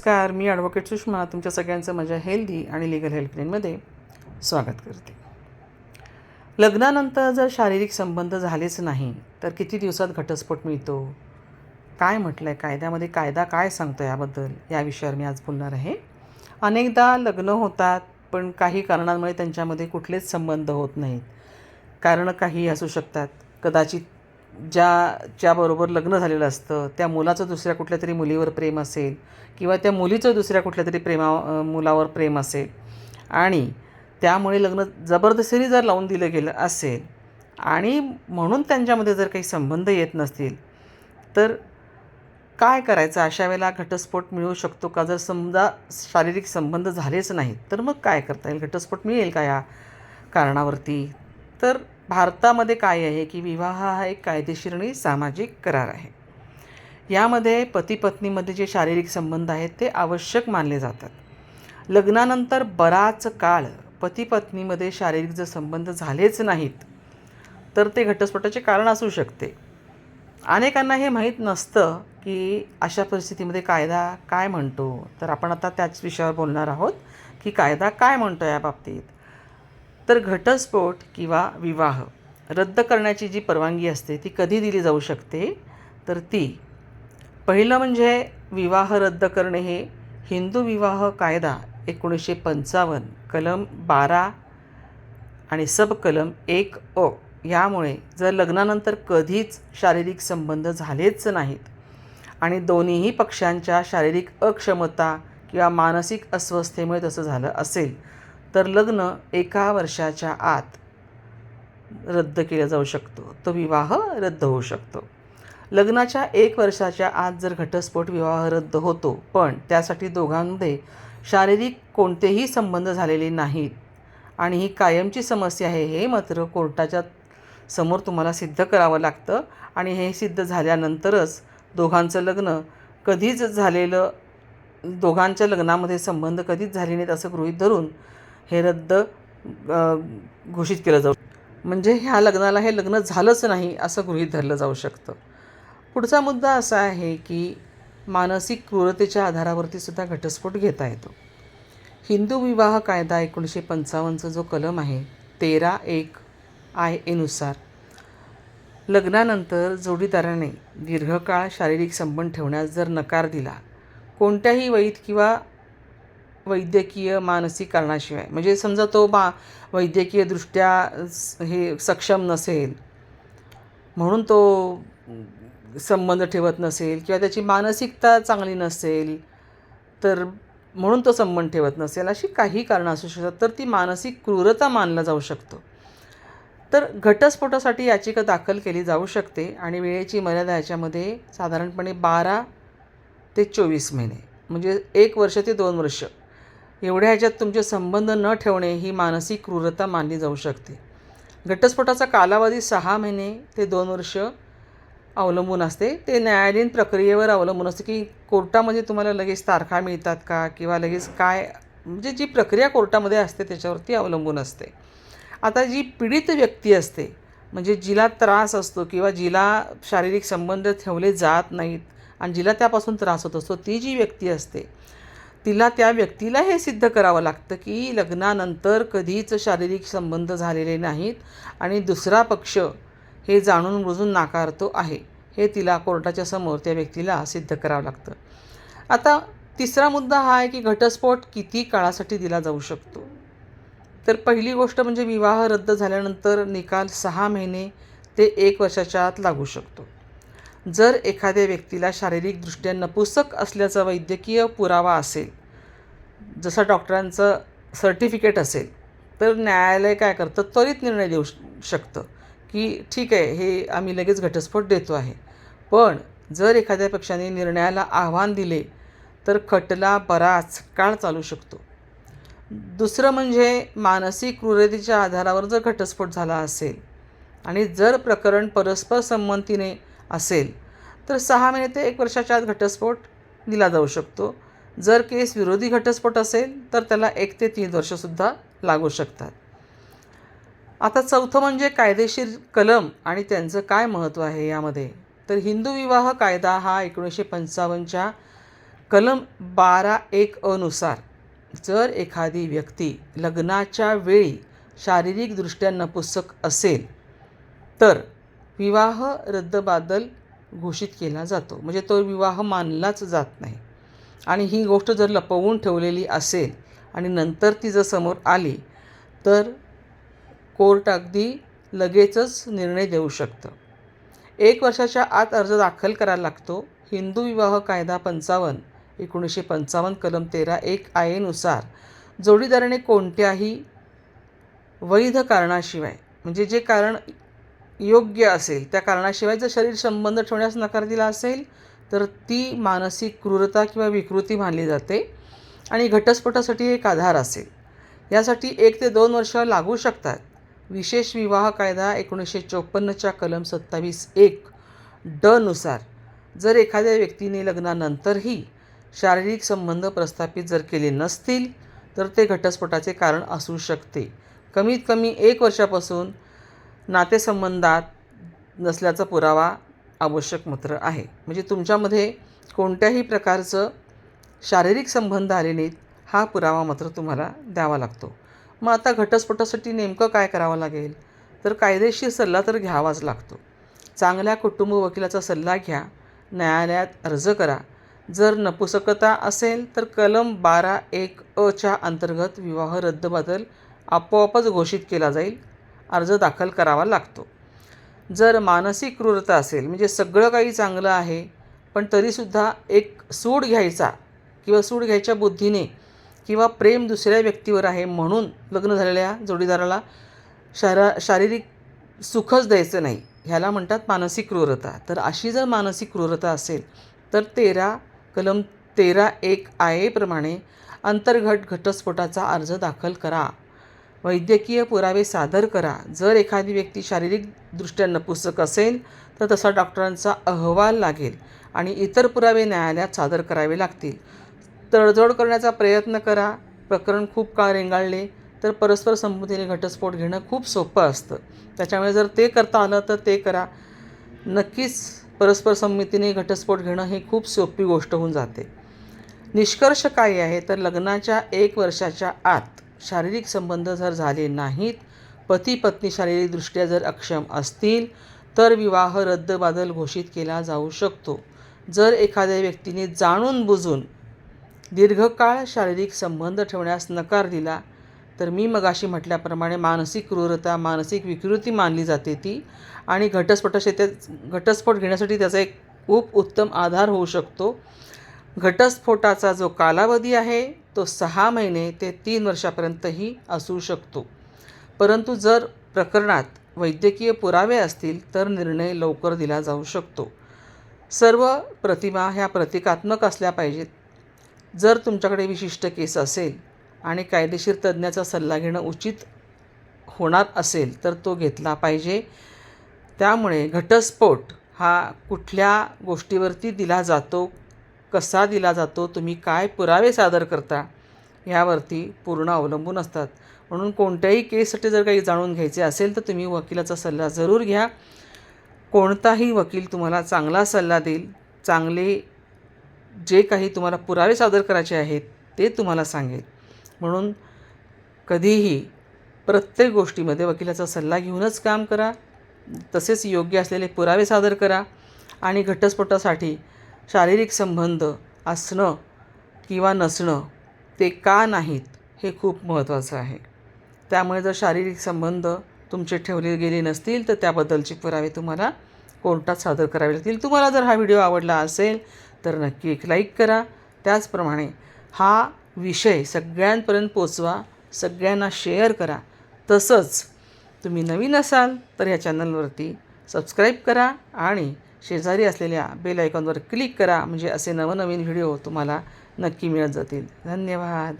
नमस्कार मी ॲडव्होकेट सुषमा तुमच्या सगळ्यांचं माझ्या हेल्दी आणि लिगल हेल्पलाईनमध्ये स्वागत करते. लग्नानंतर जर शारीरिक संबंध झालेच नाही तर किती दिवसात घटस्फोट मिळतो? काय म्हटलं आहे कायद्यामध्ये कायदा काय सांगतो याबद्दल? या विषयावर मी आज बोलणार आहे. अनेकदा लग्न होतात पण काही कारणांमुळे त्यांच्यामध्ये कुठलेच संबंध होत नाहीत. कारणं काही असू शकतात. कदाचित ज्याच्याबरोबर लग्न झालेलं असतं त्या मुलाचं दुसऱ्या कुठल्या तरी मुलीवर प्रेम असेल किंवा त्या मुलीचं दुसऱ्या कुठल्या तरी प्रेमा मुलावर प्रेम असेल आणि त्यामुळे लग्न जबरदस्तीने जर लावून दिलं गेलं असेल आणि म्हणून त्यांच्यामध्ये जर काही संबंध येत नसतील तर काय करायचं? अशा वेळेला घटस्फोट मिळू शकतो का? जर समजा शारीरिक संबंध झालेच नाहीत तर मग काय करता येईल? घटस्फोट मिळेल का या कारणावरती? तर भारतामध्ये काय आहे की विवाह हा एक कायदेशीर आणि सामाजिक करार आहे. यामध्ये पती पत्नीमध्ये जे शारीरिक संबंध आहेत ते आवश्यक मानले जातात. लग्नानंतर बराच काळ पती पत्नीमध्ये शारीरिक जर संबंध झालेच नाहीत तर ते घटस्फोटाचे कारण असू शकते. अनेकांना हे माहीत नसतं की अशा परिस्थितीमध्ये कायदा काय म्हणतो. तर आपण आता त्याच विषयावर बोलणार आहोत की कायदा काय म्हणतो या बाबतीत. तर घटस्फोट किंवा विवाह रद्द करण्याची जी परवानगी असते ती कधी दिली जाऊ शकते? तर ती पहिलं म्हणजे विवाह रद्द करणे हे हिंदू विवाह कायदा एकोणीसशे पंचावन्न कलम बारा आणि सब कलम एक अ यामुळे जर लग्नानंतर कधीच शारीरिक संबंध झालेच नाहीत आणि दोन्हीही पक्षांच्या शारीरिक अक्षमता किंवा मानसिक अस्वस्थतेमुळे तसं झालं असेल तर लग्न एका वर्षाच्या आत रद्द केला जाऊ शकतो. तो विवाह रद्द होऊ शकतो. लग्नाच्या एक वर्षाच्या आत जर घटस्फोट विवाह रद्द होतो पण त्यासाठी दोघांमध्ये शारीरिक कोणतेही संबंध झालेले नाहीत. आणि ही कायमची समस्या आहे हे मात्र कोर्टाच्या समोर तुम्हाला सिद्ध करावं लागतं. आणि हे सिद्ध झाल्यानंतरच दोघांचं लग्न कधीच झालेलं दोघांच्या लग्नामध्ये संबंध कधीच झाले नाहीत असं गृहीत धरून हे रद्द घोषित केलं जाऊ म्हणजे ह्या लग्नाला हे लग्न झालंच नाही असं गृहीत धरलं जाऊ शकतं. पुढचा मुद्दा असा आहे की मानसिक क्रूरतेच्या आधारावरती सुद्धा घटस्फोट घेता येतो. हिंदू विवाह कायदा एकोणीसशे पंचावन्नचा जो कलम आहे तेरा एक आय एनुसार लग्नानंतर जोडीदाराने दीर्घकाळ शारीरिक संबंध ठेवण्यास जर नकार दिला कोणत्याही वयीत किंवा वैद्यकीय मानसिक कारणाशिवाय. म्हणजे समजा तो मा वैद्यकीयदृष्ट्या स- हे सक्षम नसेल म्हणून तो संबंध ठेवत नसेल किंवा त्याची मानसिकता चांगली नसेल तर म्हणून तो संबंध ठेवत नसेल अशी काही कारणं असू शकतात तर ती मानसिक क्रूरता मानला जाऊ शकतो. तर घटस्फोटासाठी याचिका दाखल केली जाऊ शकते आणि वेळेची मर्यादा याच्यामध्ये साधारणपणे बारा ते चोवीस महिने म्हणजे एक वर्ष ते दोन वर्ष. एवढ्या ह्याच्यात तुमचे संबंध न ठेवणे ही मानसिक क्रूरता मानली जाऊ शकते. घटस्फोटाचा कालावधी सहा महिने ते दोन वर्ष अवलंबून असते. ते न्यायालयीन प्रक्रियेवर अवलंबून असते की कोर्टामध्ये तुम्हाला लगेच तारखा मिळतात का किंवा लगेच काय? म्हणजे जी प्रक्रिया कोर्टामध्ये असते त्याच्यावरती अवलंबून असते. आता जी पीडित व्यक्ती असते म्हणजे जिला त्रास असतो किंवा जिला शारीरिक संबंध ठेवले जात नाहीत आणि जिला त्यापासून त्रास होत असतो ती जी व्यक्ती असते तिला त्या व्यक्तीला हे सिद्ध करावं लागतं की लग्नानंतर कधीच शारीरिक संबंध झालेले नाहीत आणि दुसरा पक्ष हे जाणून बुजून नाकारतो आहे. हे तिला कोर्टाच्या समोर त्या व्यक्तीला सिद्ध करावं लागतं. आता तिसरा मुद्दा हा आहे की घटस्फोट किती काळासाठी दिला जाऊ शकतो? तर पहिली गोष्ट म्हणजे विवाह रद्द झाल्यानंतर निकाल सहा महिने ते एक वर्षाच्या आत लागू शकतो. जर एखाद्या व्यक्तीला शारीरिकदृष्ट्या नपुसक असल्याचा वैद्यकीय पुरावा असेल जसा डॉक्टरांचं सर्टिफिकेट असेल तर न्यायालय काय करतं? त्वरित निर्णय देऊ श- शकतं की ठीक आहे हे आम्ही लगेच घटस्फोट देतो आहे. पण जर एखाद्या पक्षाने निर्णयाला आव्हान दिले तर खटला बराच काळ चालू शकतो. दुसरं म्हणजे मानसिक क्रूरतेच्या आधारावर जर घटस्फोट झाला असेल आणि जर प्रकरण परस्पर संमतीने असेल तर सहा महिने ते एक वर्षाच्या आत घटस्फोट दिला जाऊ शकतो. जर केस विरोधी घटस्फोट असेल तर त्याला एक ते तीन वर्षसुद्धा लागू शकतात. आता चौथं म्हणजे कायदेशीर कलम आणि त्यांचं काय महत्त्व आहे यामध्ये? तर हिंदू विवाह कायदा हा एकोणीसशे पंचावन्नच्या कलम बारा एक अनुसार जर एखादी व्यक्ती लग्नाच्या वेळी शारीरिकदृष्ट्या नपुसक असेल तर विवाह रद्दबादल घोषित केला जातो. म्हणजे तो विवाह मानलाच जात नाही. आणि ही गोष्ट जर लपवून ठेवलेली असेल आणि नंतर ती जर समोर आली तर कोर्ट अगदी लगेचच निर्णय देऊ शकतं. एक वर्षाच्या आत अर्ज दाखल करायला लागतो. हिंदू विवाह कायदा पंचावन्न एकोणीसशे पंचावन्न कलम तेरा एक आयेनुसार जोडीदाराने कोणत्याही वैध कारणाशिवाय म्हणजे जे कारण योग्य असेल. त्या कारणाशिवाय जर शरीर संबंध ठेवण्यास नकार दिला असेल तर ती मानसिक क्रूरता किंवा विकृती मानली जाते आणि घटस्फोटासाठी एक आधार असेल. यासाठी एक ते दोन वर्ष लागू शकतात. विशेष विवाह कायदा एकोणीसशे चोपन्नच्या कलम सत्तावीस एक डनुसार जर एखाद्या व्यक्तीने लग्नानंतरही शारीरिक संबंध प्रस्थापित जर केले नसतील तर ते घटस्फोटाचे कारण असू शकते. कमीत कमी एक वर्षापासून नातेसंबंधात नसल्याचा पुरावा आवश्यक मात्र आहे. म्हणजे तुमच्यामध्ये कोणत्याही प्रकारचं शारीरिक संबंध आले नाहीत हा पुरावा मात्र तुम्हाला द्यावा लागतो. मग आता घटस्फोटासाठी नेमकं काय करावं लागेल? तर कायदेशीर सल्ला तर घ्यावाच लागतो. चांगल्या कुटुंब वकिलाचा सल्ला घ्या न्यायालयात अर्ज करा. जर नपुसकता असेल तर कलम बारा एक अच्या अंतर्गत विवाह रद्दबदल आपोआपच घोषित केला जाईल. अर्ज दाखल करावा लागतो. जर मानसिक क्रूरता असेल म्हणजे सगळं काही चांगलं आहे पण तरीसुद्धा एक सूड घ्यायचा किंवा सूड घ्यायच्या बुद्धीने किंवा प्रेम दुसऱ्या व्यक्तीवर आहे म्हणून लग्न झालेल्या जोडीदाराला शारा शारीरिक सुखच द्यायचं नाही ह्याला म्हणतात मानसिक क्रूरता. तर अशी जर मानसिक क्रूरता असेल तर तेरा कलम तेरा एक आयेप्रमाणे अंतर्गत घटस्फोटाचा अर्ज दाखल करा. वैद्यकीय पुरावे सादर करा. जर एखादी व्यक्ती शारीरिकदृष्ट्या नपुसक असेल तर तसा डॉक्टरांचा अहवाल लागेल आणि इतर पुरावे न्यायालयात सादर करावे लागतील. तडजोड करण्याचा प्रयत्न करा. प्रकरण खूप काळ रेंगाळले तर परस्पर संमतीने घटस्फोट घेणं खूप सोपं असतं. त्याच्यामुळे जर ते करता आलं तर ते करा. नक्कीच परस्पर संमतीने घटस्फोट घेणं हे खूप सोपी गोष्ट होऊन जाते. निष्कर्ष काय आहे? तर लग्नाच्या एक वर्षाच्या आत शारीरिक संबंध जर झाले नाहीत पती पत्नी शारीरिकदृष्ट्या जर अक्षम असतील तर विवाह रद्दबादल घोषित केला जाऊ शकतो. जर एखाद्या व्यक्तीने जाणून बुजून दीर्घकाळ शारीरिक संबंध ठेवण्यास नकार दिला तर मी मगाशी म्हटल्याप्रमाणे मानसिक क्रूरता मानसिक विकृती मानली जाते ती आणि घटस्फोटाशी त्या घटस्फोट घेण्यासाठी त्याचा एक खूप उत्तम आधार होऊ शकतो. घटस्फोटाचा जो कालावधी आहे तो सहा महिने ते तीन वर्षापर्यंतही असू शकतो. परंतु जर प्रकरणात वैद्यकीय पुरावे असतील तर निर्णय लवकर दिला जाऊ शकतो. सर्व प्रतिमा ह्या प्रतिकात्मक असल्या पाहिजेत. जर तुमच्याकडे विशिष्ट केस असेल आणि कायदेशीर तज्ज्ञाचा सल्ला घेणं उचित होणार असेल तर तो घेतला पाहिजे. त्यामुळे घटस्फोट हा कुठल्या गोष्टीवरती दिला जातो कसा दिला जातो तुम्ही काय पुरावे सादर करता ह्यावरती पूर्ण अवलंबून असतात. म्हणून कोणत्याही केससाठी जर काही जाणून घ्यायचे असेल तर तुम्ही वकिलाचा सल्ला जरूर घ्या. कोणताही वकील तुम्हाला चांगला सल्ला देईल. चांगले जे काही तुम्हाला पुरावे सादर करायचे आहेत ते तुम्हाला सांगेल. म्हणून कधीही प्रत्येक गोष्टीमध्ये वकिलाचा सल्ला घेऊनच काम करा. तसेच योग्य असलेले पुरावे सादर करा आणि घटस्फोटासाठी शारीरिक संबंध असणं किंवा नसणं ते का नाहीत हे खूप महत्त्वाचं आहे. त्यामुळे जर शारीरिक संबंध तुमचे ठेवले गेले नसतील तर त्याबद्दलचे पुरावे तुम्हाला कोर्टात सादर करावे लागतील. तुम्हाला जर हा व्हिडिओ आवडला असेल तर नक्की एक लाईक करा. त्याचप्रमाणे हा विषय सगळ्यांपर्यंत पोचवा सगळ्यांना शेअर करा. तसंच तुम्ही नवीन असाल तर ह्या चॅनलवरती सबस्क्राईब करा आणि शेजारी असलेल्या बेल आयकॉनवर क्लिक करा म्हणजे असे नवनवीन व्हिडिओ तुम्हाला नक्की मिळत जातील. धन्यवाद.